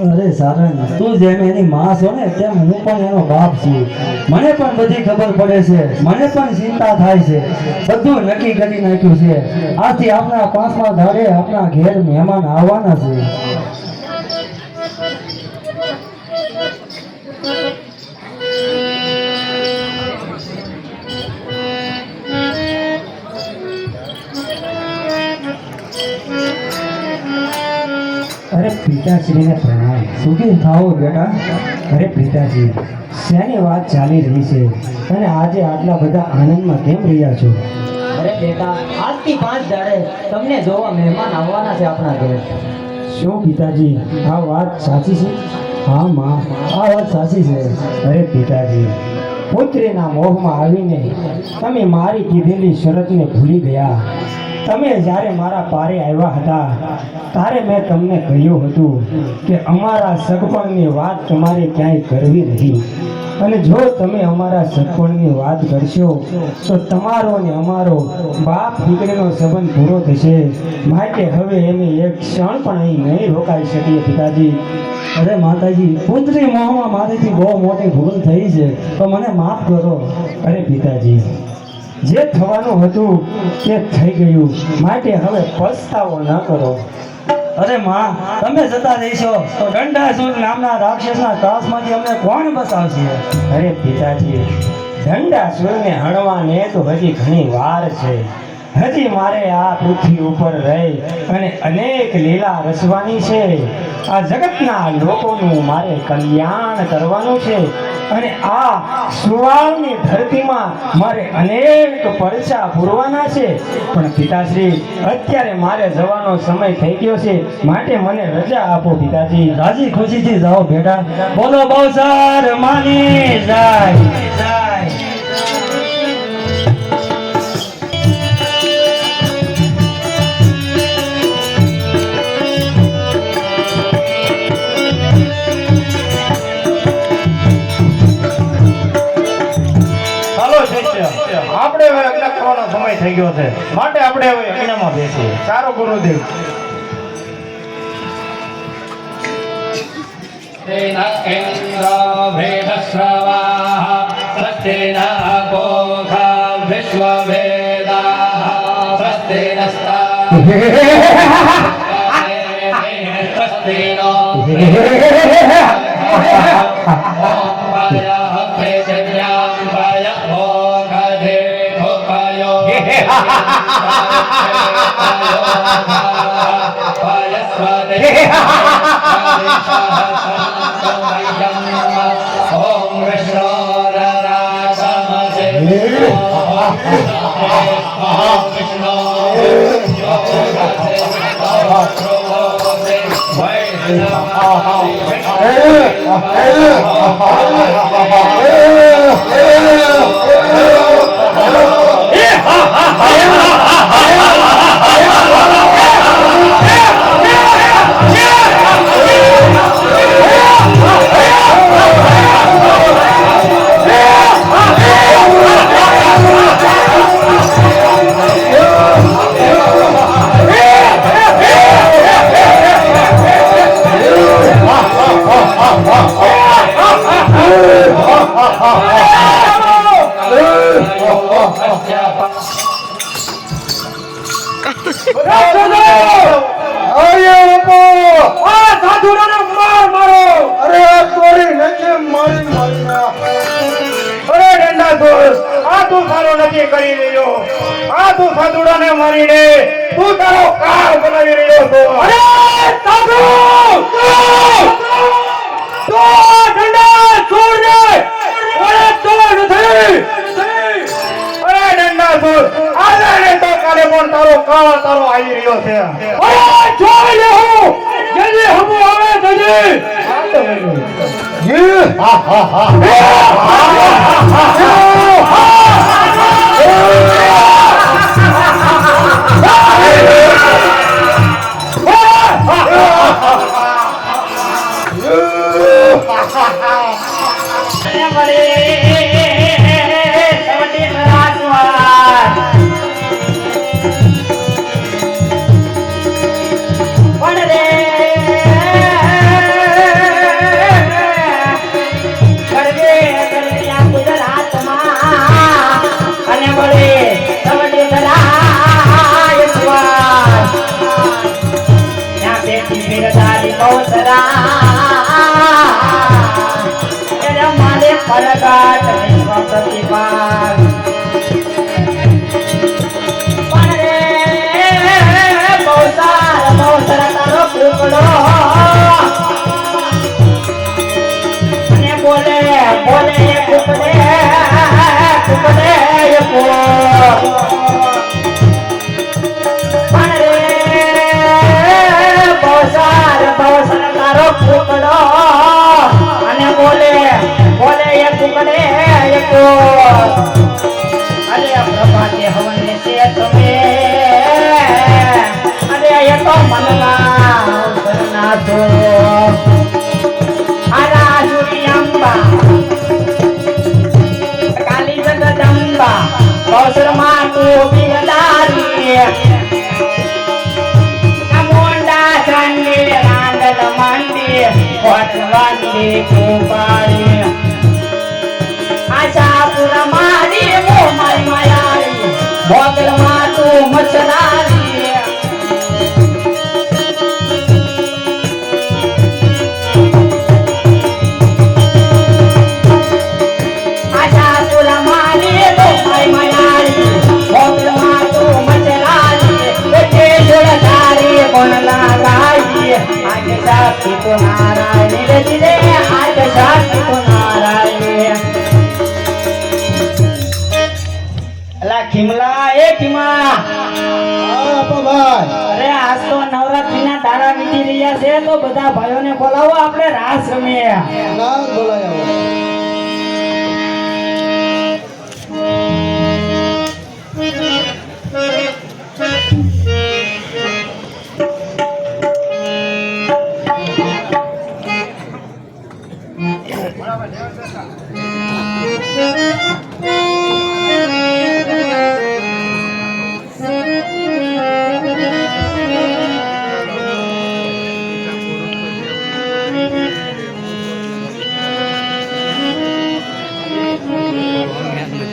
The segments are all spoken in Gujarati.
અરે સારા તું જેમ એની માં છો ને, તેમ હું પણ એનો બાપ છું. મને પણ બધી ખબર પડે છે. મને પણ ચિંતા થાય છે. બધું નક્કી કરી નાખ્યું છે. આથી આપણા પાંચમા ધારે આપણા ઘેર મહેમાન આવવાના છે. પિતાશ્રીને પ્રણામ. સુખી થાઓ બેટા. અરે પિતાજી શેની વાત ચાલી રહી છે? અને આજે આટલા બધા આનંદમાં કેમ રહ્યા છો? અરે બેટા આજથી પાંચ દાડે તમને જોવા મહેમાન આવવાના છે આપણા ઘરે. શું પિતાજી આ વાત સાચી છે? હા માં આ વાત સાચી છે. અરે પિતાજી પુત્રીના મોહમાં આવીને તમે મારી કીધેલી શરતને ભૂલી ગયા. તમે જ્યારે મારા પારે આવ્યા હતા, ત્યારે મેં તમને કહ્યું હતું કે અમારા સગપણની વાત તમારે ક્યાંય કરવી નહીં. અને જો તમે અમારા સગપણની વાત કરશો, તો તમારો ને અમારો બાપ દીકરીનો સંબંધ પૂરો થશે. માટે હવે એને એક ક્ષણ પણ અહીં નહીં રોકાઈ શકીએ પિતાજી. અરે માતાજી, પુત્રી મોહમાં મારીથી બહુ મોટી ભૂલ થઈ છે. તો મને માફ કરો. અરે પિતાજી જે થવાનું હતું તે થઈ ગયું. માટે હવે પસ્તાવો ન કરો. અરે માં, તમે જતા રહીશો તો દંડાસુર નામના રાક્ષસના ત્રાસમાંથી અમને કોણ બચાવશે? અરે પિતાજી દંડાસુરને હણવાને તો હજી ઘણી વાર છે. હજી મારે આ પૃથ્વી ઉપર રહી અને અનેક લીલા રચવાની છે. આ જગતના લોકોનું મારે કલ્યાણ કરવાનું છે. અને આ સુવાળની ધરતીમાં મારે અનેક પરચા પૂરવાના છે. પણ પિતાશ્રી, અત્યારે મારે જવાનો સમય થઈ ગયો છે. માટે મને રજા આપો પિતાજી. રાજી ખુશીથી જાઓ બેટા. બોલો, બહુસાર માની જાય. સમય થઈ ગયો છે માટે આપણે હવે અજ્ઞામાં બેસીએ સારો ગુરુદેવ तेन इन्द्रो भेदश्रवाः स्वस्तेन अपोघा विश्ववेदाः स्वस्तेन स्वस्तेनो Oh, Wala અરે કરી રહ્યો. આ તું સાધુડાને મારીને તું તારો કાર બનાવી રહ્યો તો ડંડા છોડ દે ઓળે તો યાર બોલ આલે ને તો કાલે મોન તારો કાવા તારો આવી રહ્યો છે ઓય જોઈ લે હું જલ્દી હમો આવે જલ્દી યે હા હા હા હા હા હા તો અરે પ્રભાતે હવન છે તમે. અરે એ તો મનના કરના તો આરા જુરિયંબા કાલી જગદંબા. કૌશલ તો બધા ભાઈઓને બોલાવો આપણે રાસ રમીએ. ના બોલાય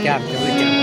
对呀，对呀。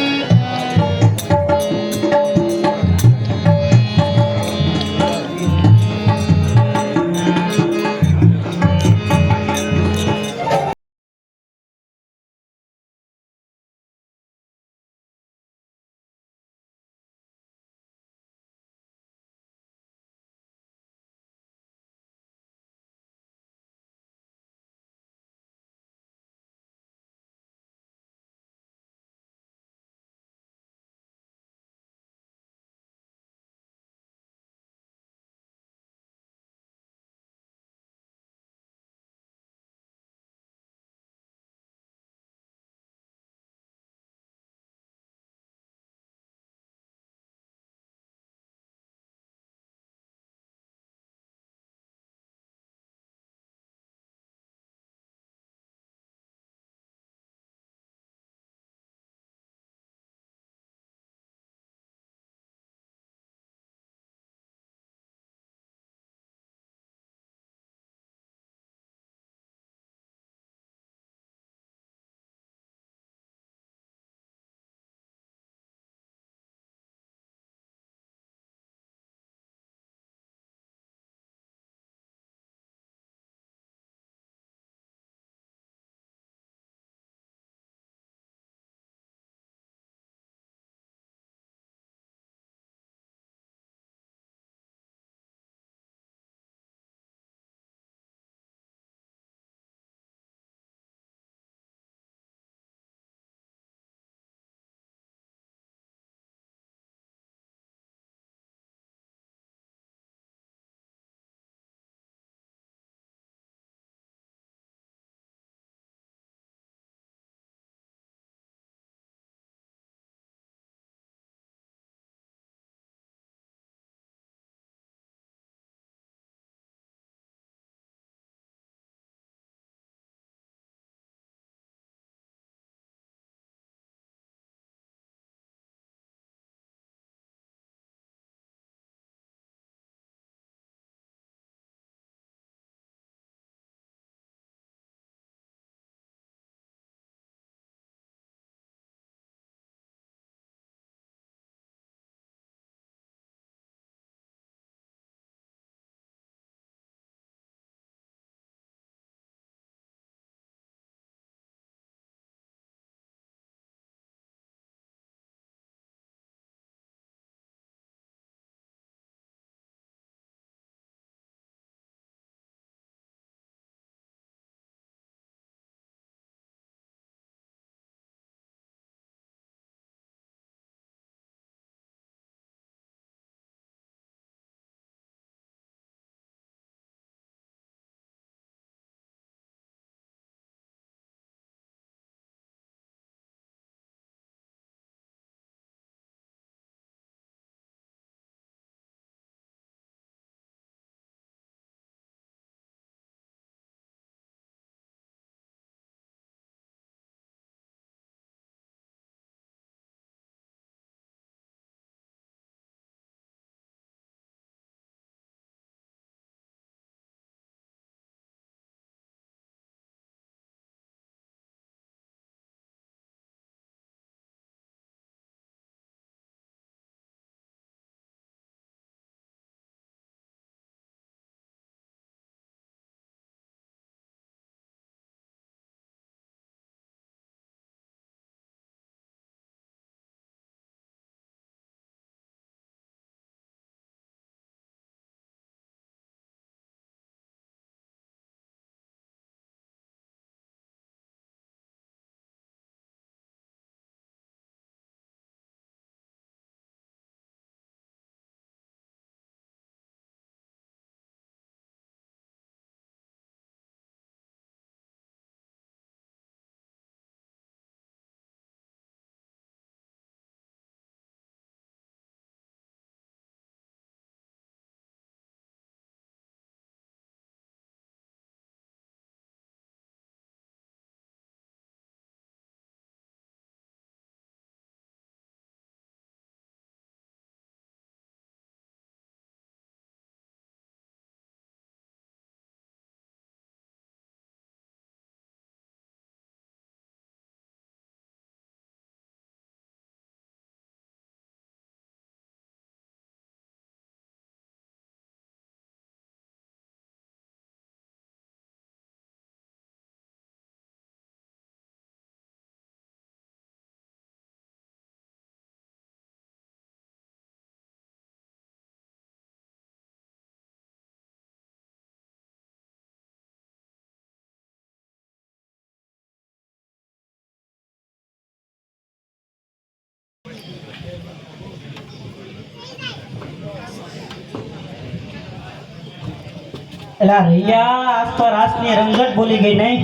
એલા રૈયા આજ તો રાસની રંગત બોલી ગઈ નહીં.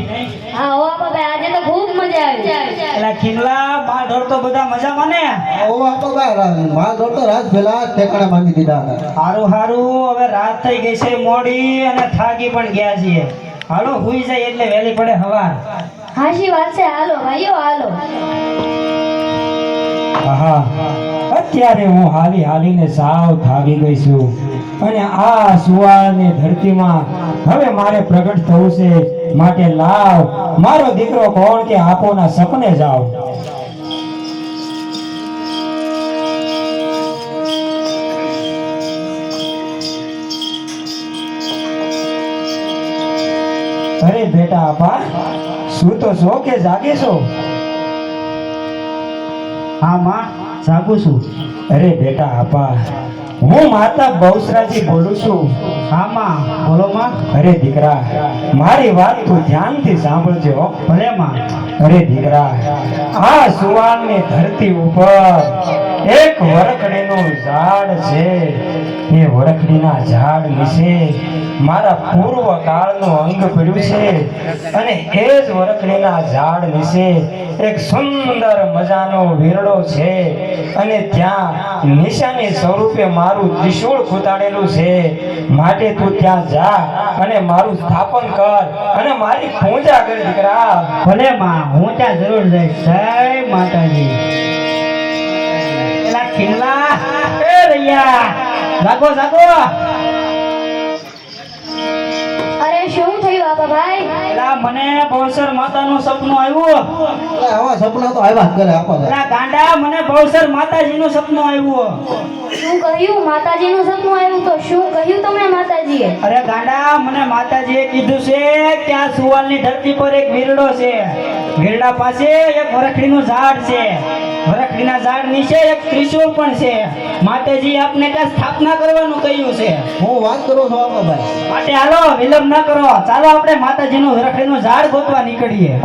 હા હો બાબા આજે તો ખૂબ મજા આવી. એલા ખીમલા માં ઢોર તો બધા મજામાં ને હારું હારું હવે રાત થઈ ગઈ છે મોડી અને થાકી પણ ગયા છીએ. હાલો હુઈ જાય એટલે વહેલી પડે હવાર. હાશી વાત છે હાલો ભાઈઓ હાલો. આહા અત્યારે હું હાલી હાલીને સાવ થાકી ગઈ છું. અને આ સુવાળની ધરતીમાં હવે મારે પ્રગટ થવું છે માટે લાવ. મારો દીકરો કોણ કે આપોના સપને જાઓ અરે બેટા આપા, શું તો છો કે જાગે છો? હા, માં, જાગું છું. અરે બેટા આપા. હું માતા બહુસરાજી બોલું છું. હા માં બોલો માં. અરે દીકરા મારી વાત તું ધ્યાનથી સાંભળજો હો. ભલે માં. અરે દીકરા આ સુવાળની ધરતી ઉપર એક વરખડીનું ઝાડ છે. એ વરખડીના ઝાડ વિશે મારા પૂર્વ કાળનું અંગ પડ્યું છે. અને એ જ વરખડીના ઝાડ વિશે એક સુંદર મજાનો વીરડો છે. અને ત્યાં નિશાની સ્વરૂપે મારું ત્રિશુળ ખૂતાડેલું છે. માટે તું ત્યાં જા અને મારું સ્થાપન કર અને મારી પૂજા કર દીકરા. ભલે માં હું ત્યાં જરૂર જઈશ. જય માતાજી. એલા ખીમલા એ રૈયા. જાગો જાગો. અરે શું થયું આપા ભાઈ એલા મને બહુસર માતાનું સપનું આવ્યું. એલા ગાંડા મને બહુસર માતાજીનું સપનું આવ્યું. શું કહ્યું? માતાજીનું સપનું આવ્યું તો શું કહ્યું તમને માતાજીએ? અરે ગાંડા મને માતાજીએ કીધું છે કે આ સુવાલની ધરતી પર એક વીરડો છે. વીરડા પાસે એક વરખડીનું ઝાડ છે. વરખડીના ઝાડ નીચે એક ત્રિશૂળ પણ છે. માતાજી આપને ત્યાં સ્થાપના કરવાનું કહ્યું છે. હું વાત કરું છું આપો ભાઈ? માટે હાલો વિલંબ ન કરો. ચાલો આપણે માતાજીનું વરખડીનું ઝાડ ગોતવા નીકળીએ.